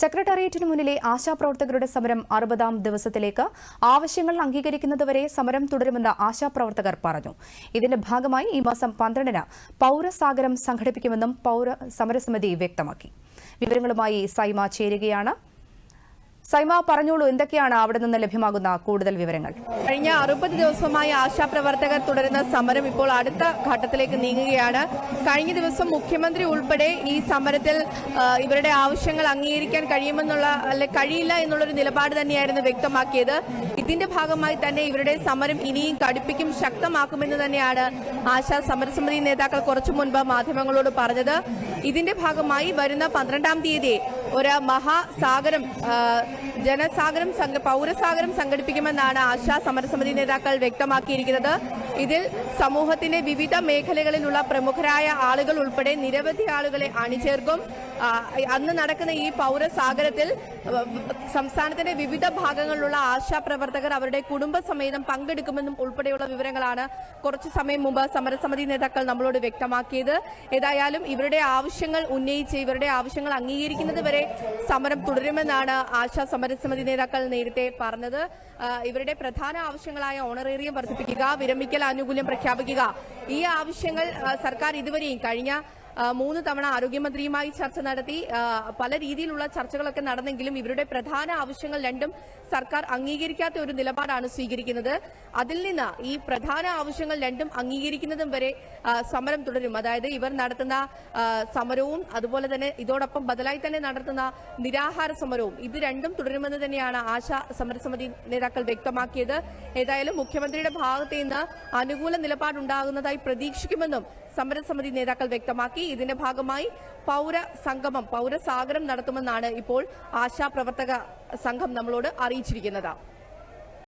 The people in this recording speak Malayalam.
സെക്രട്ടേറിയറ്റിനു മുന്നിലെ ആശാപ്രവർത്തകരുടെ സമരം അറുപതാം ദിവസത്തിലേക്ക് ആവശ്യങ്ങൾ അംഗീകരിക്കുന്നതുവരെ സമരം തുടരുമെന്ന് ആശാപ്രവർത്തകർ പറഞ്ഞു. ഇതിന്റെ ഭാഗമായി ഈ മാസം പന്ത്രണ്ടിന് പൌരസാഗരം സംഘടിപ്പിക്കുമെന്നും പൌര സമരസമിതി വ്യക്തമാക്കി. വിവരങ്ങളുമായി സൈമ ചേരുകയാണ്. സൈമ പറഞ്ഞോളൂ എന്തൊക്കെയാണ് അവിടെ നിന്ന് ലഭ്യമാകുന്ന കൂടുതൽ വിവരങ്ങൾ? കഴിഞ്ഞ അറുപത് ദിവസമായി ആശാപ്രവർത്തകർ തുടരുന്ന സമരം ഇപ്പോൾ അടുത്ത ഘട്ടത്തിലേക്ക് നീങ്ങുകയാണ്. കഴിഞ്ഞ ദിവസം മുഖ്യമന്ത്രി ഉൾപ്പെടെ ഈ സമരത്തിൽ ഇവരുടെ ആവശ്യങ്ങൾ അംഗീകരിക്കാൻ കഴിയുമെന്നുള്ള അല്ലെ കഴിയില്ല എന്നുള്ളൊരു നിലപാട് തന്നെയായിരുന്നു വ്യക്തമാക്കിയത്. ഇതിന്റെ ഭാഗമായി തന്നെ ഇവരുടെ സമരം ഇനിയും കടുപ്പിക്കും ശക്തമാക്കുമെന്ന് തന്നെയാണ് ആശാ സമരസമിതി നേതാക്കൾ കുറച്ചു മുൻപ് മാധ്യമങ്ങളോട് പറഞ്ഞത്. ഇതിന്റെ ഭാഗമായി വരുന്ന പന്ത്രണ്ടാം തീയതി ഒരു മഹാസാഗരം ജനസാഗരം സംഘ പൗരസാഗരം സംഘടിപ്പിക്കുമെന്നാണ് ആശാ സമരസമിതി നേതാക്കൾ വ്യക്തമാക്കിയിരിക്കുന്നത്. ഇതിൽ സമൂഹത്തിന്റെ വിവിധ മേഖലകളിലുള്ള പ്രമുഖരായ ആളുകൾ ഉൾപ്പെടെ നിരവധി ആളുകളെ അണിചേർക്കും. അന്ന് നടക്കുന്ന ഈ പൗരസാഗരത്തിൽ സംസ്ഥാനത്തിന്റെ വിവിധ ഭാഗങ്ങളിലുള്ള ആശാ പ്രവർത്തകർ അവരുടെ കുടുംബസമേതം പങ്കെടുക്കുമെന്നും ഉൾപ്പെടെയുള്ള വിവരങ്ങളാണ് കുറച്ചു സമയം മുമ്പ് സമരസമിതി നേതാക്കൾ നമ്മളോട് വ്യക്തമാക്കിയത്. ഏതായാലും ഇവരുടെ ആവശ്യങ്ങൾ ഉന്നയിച്ച് ഇവരുടെ ആവശ്യങ്ങൾ അംഗീകരിക്കുന്നത് വരെ സമരം തുടരുമെന്നാണ് ആശാ സമരസമിതി നേതാക്കൾ നേരത്തെ പറഞ്ഞത്. ഇവരുടെ പ്രധാന ആവശ്യങ്ങളായ ഓണറേറിയം വർദ്ധിപ്പിക്കുക വിരമിക്കൽ ആനുകൂല്യം പ്രഖ്യാപിക്കുക. ഈ ആവശ്യങ്ങൾ സർക്കാർ ഇതുവരെയും കഴിഞ്ഞ മൂന്ന് തവണ ആരോഗ്യമന്ത്രിയുമായി ചർച്ച നടത്തി. പല രീതിയിലുള്ള ചർച്ചകളൊക്കെ നടന്നെങ്കിലും ഇവരുടെ പ്രധാന ആവശ്യങ്ങൾ രണ്ടും സർക്കാർ അംഗീകരിക്കാത്ത ഒരു നിലപാടാണ് സ്വീകരിക്കുന്നത്. അതിൽ നിന്ന് ഈ പ്രധാന ആവശ്യങ്ങൾ രണ്ടും അംഗീകരിക്കുന്നതും വരെ സമരം തുടരും. അതായത് ഇവർ നടത്തുന്ന സമരവും അതുപോലെ തന്നെ ഇതോടൊപ്പം ബദലായി തന്നെ നടത്തുന്ന നിരാഹാര സമരവും ഇത് രണ്ടും തുടരുമെന്ന് തന്നെയാണ് ആശാ സമരസമിതി നേതാക്കൾ വ്യക്തമാക്കിയത്. ഏതായാലും മുഖ്യമന്ത്രിയുടെ ഭാഗത്ത് നിന്ന് അനുകൂല നിലപാടുണ്ടാകുന്നതായി പ്രതീക്ഷിക്കുമെന്നും സമരസമിതി നേതാക്കൾ വ്യക്തമാക്കി. ഇതിന്റെ ഭാഗമായി പൗര സംഗമം പൗരസാഗരം നടത്തുമെന്നാണ് ഇപ്പോൾ ആശാ പ്രവർത്തക സംഘം നമ്മളോട് അറിയിച്ചിരിക്കുന്നത്.